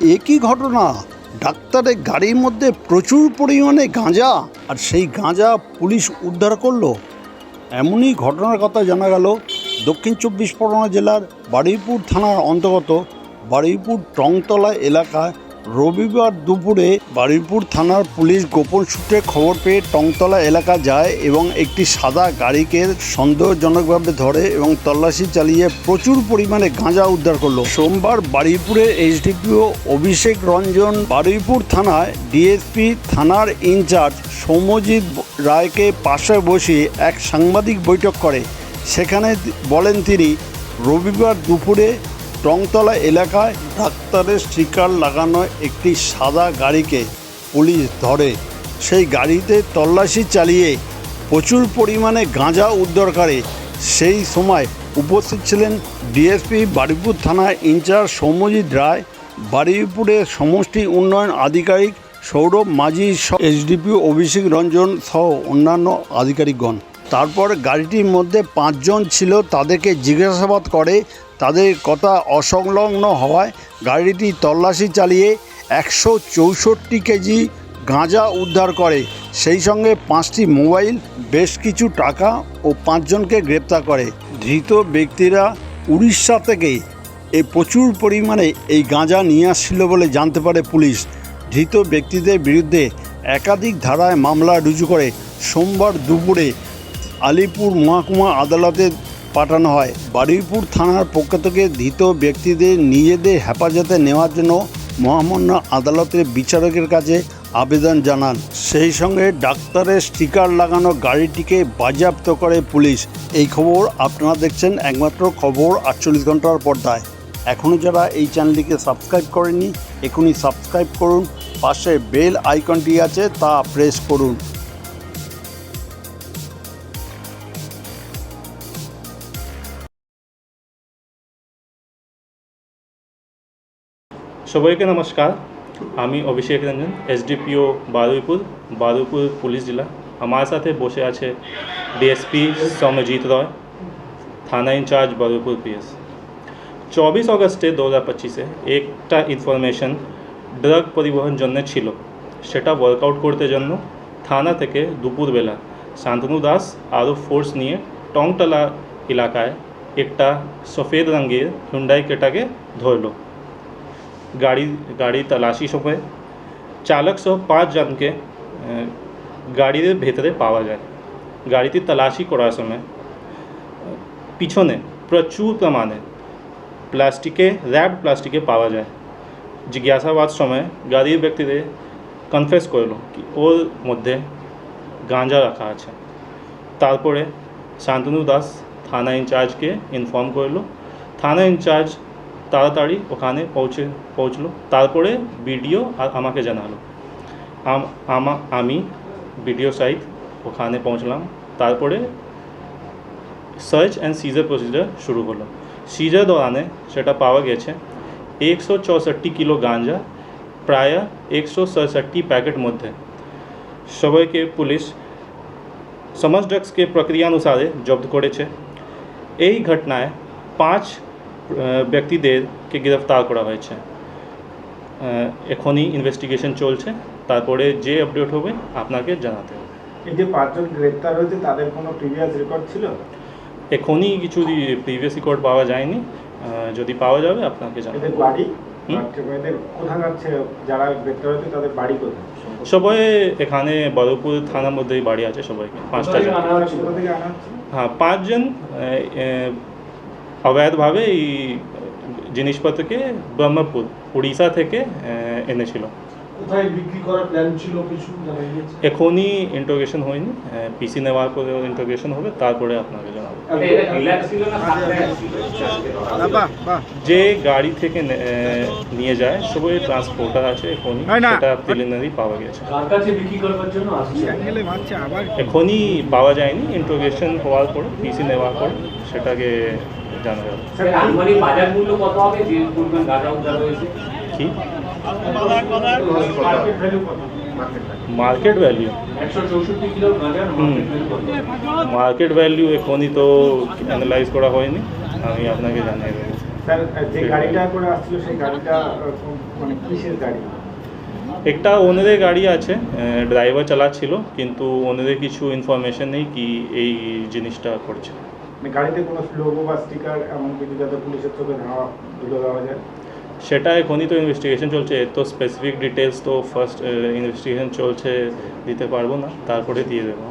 একই ঘটনা। ডাক্তারের গাড়ির মধ্যে প্রচুর পরিমাণে গাঁজা, আর সেই গাঁজা পুলিশ উদ্ধার করল। এমনই ঘটনার কথা জানা গেল দক্ষিণ চব্বিশ পরগনা জেলার বারুইপুর থানার অন্তর্গত বারুইপুর টংতলা এলাকায় রবিবার দুপুরে বারুইপুর থানার পুলিশ গোপন সূত্রে খবর পেয়ে টংতলা এলাকা যায় এবং একটি সাদা গাড়িকে সন্দেহজনকভাবে ধরে এবং তল্লাশি চালিয়ে প্রচুর পরিমাণে গাঁজা উদ্ধার করল। সোমবার বারুইপুরের এইচডিপিও অভিষেক রঞ্জন বারুইপুর থানায় ডিএসপি থানার ইনচার্জ সৌম্যজিৎ রায়কে পাশে বসিয়ে এক সাংবাদিক বৈঠক করে। সেখানে বলেন তিনি, রবিবার দুপুরে টংতলা এলাকায় ডাক্তারের স্টিকার লাগানো একটি সাদা গাড়িকে পুলিশ ধরে। সেই গাড়িতে তল্লাশি চালিয়ে প্রচুর পরিমাণে গাঁজা উদ্ধার করে। সেই সময় উপস্থিত ছিলেন ডিএসপি বারুইপুর থানার ইনচার্জ সৌম্যজিৎ রায়, বারুইপুরের সমষ্টি উন্নয়ন আধিকারিক সৌরভ মাঝি এইচডিপি অভিষেক রঞ্জন সহ অন্যান্য আধিকারিকগণ। তারপর গাড়িটির মধ্যে পাঁচজন ছিল, তাদেরকে জিজ্ঞাসাবাদ করে তাদের কথা অসংলগ্ন হওয়ায় গাড়িটি তল্লাশি চালিয়ে একশো চৌষট্টি কেজি গাঁজা উদ্ধার করে। সেই সঙ্গে পাঁচটি মোবাইল, বেশ কিছু টাকা ও পাঁচজনকে গ্রেপ্তার করে। ধৃত ব্যক্তিরা উড়িষ্যা থেকে এই প্রচুর পরিমাণে এই গাঁজা নিয়ে আসছিল বলে জানতে পারে পুলিশ। ধৃত ব্যক্তিদের বিরুদ্ধে একাধিক ধারায় মামলা রুজু করে সোমবার দুপুরে আলিপুর মহকুমা আদালতে পাঠানো হয়। বারুইপুর থানার পক্ষ থেকে ধৃত ব্যক্তিদের নিজেদের হেফাজতে নেওয়ার জন্য মহামান্য আদালতের বিচারকের কাছে আবেদন জানান। সেই সঙ্গে ডাক্তারের স্টিকার লাগানো গাড়িটিকে বাজেয়াপ্ত করে পুলিশ। এই খবর আপনারা দেখছেন একমাত্র খবর আটচল্লিশ ঘণ্টার পর্দায়। এখনও যারা এই চ্যানেলটিকে সাবস্ক্রাইব করেনি এখনই সাবস্ক্রাইব করুন। পাশে বেল আইকনটি আছে তা প্রেস করুন। সবাইকে নমস্কার। আমি অভিষেক রঞ্জন, এসডিপিও বারুইপুর বারুইপুর পুলিশ জেলা। আমার সাথে বসে আছে ডিএসপি সৌম্যজিৎ রয়, থানা ইনচার্জ বারুইপুর পিএস। চব্বিশ অগস্টে দু হাজার পঁচিশে একটা ইনফরমেশন ড্রাগ পরিবহন জন্য ছিল। সেটা ওয়ার্কআউট করতে জন্য থানা থেকে দুপুরবেলা শান্তনু দাস আরও ফোর্স নিয়ে টংতলা এলাকায় একটা সফেদ রঙের হুন্ডাই কেটাকে ধরলো। গাড়ি গাড়ি তল্লাশি সময় চালক সহ পাঁচজনকে আহ, গাড়ির ভেতরে পাওয়া যায় গাড়িতে তল্লাশি করার সময় আহ, পিছনে প্রচুর প্রমাণে প্লাস্টিকে র্যাপ প্লাস্টিকে পাওয়া যায় জিজ্ঞাসাবাদ সময় গাড়ির ব্যক্তিদের কনফেস করল কি ওর মধ্যে গাঁজা রাখা আছে তারপরে শান্তনু দাস থানা ইনচার্জকে ইনফর্ম করল থানা ইনচার্জ তাড়াতাড়ি ওখানে পৌঁছে পৌঁছলো তারপরে বিডিও আর আমাকে জানালো আম- আমা আমি বিডিও সাইট ওখানে পৌঁছলাম তারপরে সার্চ অ্যান্ড সিজার প্রসিজার শুরু হলো সিজার দৌড়ানে সেটা পাওয়া গেছে একশো চৌষট্টি কিলো গাঁজা প্রায় একশো সড়ষট্টি প্যাকেট মধ্যে সবাইকে পুলিশ সমাজ ড্রাগসকে প্রক্রিয়ানুসারে জব্দ করেছে এই ঘটনায় পাঁচ আহ, ব্যক্তিদেরকে গ্রেফতার করা হয়েছে। এখনই ইনভেস্টিগেশন চলছে। তারপরে যে আপডেট হবে আপনাকে জানাতে হবে। এই যে পাঁচজন গ্রেপ্তার হয়েছে তাদের কোনো প্রিভিয়াস রেকর্ড ছিল? এখনই কিছু প্রিভিয়াস রেকর্ড পাওয়া যায়নি। যদি পাওয়া যাবে আপনাকে জানাব। এদের বাড়ি? যারা গ্রেপ্তার হয়েছে তাদের বাড়ি কোথায়? সবাই এখানে বড়পুর থানার মধ্যেই বাড়ি আছে সবাইকে পাঁচটা জন হ্যাঁ পাঁচজন অবৈধভাবে এই জিনিসপত্রকে ব্রহ্মপুর উড়িষ্যা থেকে এনেছিল। কোথায় বিক্রি করার প্ল্যান ছিল কিছু এখনই ইন্টারোগেশন হয়নি। পিসি নেওয়ার পরে ইন্টারোগেশন হবে তারপরে আপনাকে জানাব। বাহ বাহ। যে গাড়ি থেকে নিয়ে যায় সবাই ট্রান্সপোর্টার আছে এখনই সেটা প্রিলিমিনারি পাওয়া গেছে এখনই পাওয়া যায়নি ইন্টারোগেশন হওয়ার পরে পিসি নেওয়ার পরে। সেটাকে জানা যাবে বাজার মূল্য কত হবে? যে পরিমাণ গাঁজা উদ্ধার হয়েছে কি? মার্কেট ভ্যালু মার্কেট ভ্যালু একশো চৌষট্টি কিলো গাঁজার মার্কেট ভ্যালু কত? মার্কেট ভ্যালু এখনই তো অ্যানালাইজ করা হয়নি। আমি আপনাকে জানিয়ে দেবো। স্যার যে গাড়িটা করে আসছিল সেই গাড়িটা আহ, মানে একটা ওনাদের গাড়ি আছে ড্রাইভার চালাচ্ছিল কিন্তু ওনাদের কিছু ইনফরমেশন নেই কি এই জিনিসটা করছে। গাড়িতে কোনো লোগো বা স্টিকার এমন কিছু যাতে পুলিশের চোখে ধাওয়া তুলে দেওয়া যায়? সেটা এখনই তো ইনভেস্টিগেশন চলছে, এর তো স্পেসিফিক ডিটেলস তো ফার্স্ট ইনভেস্টিগেশন চলছে, দিতে পারব না, তারপরে দিয়ে দেবো।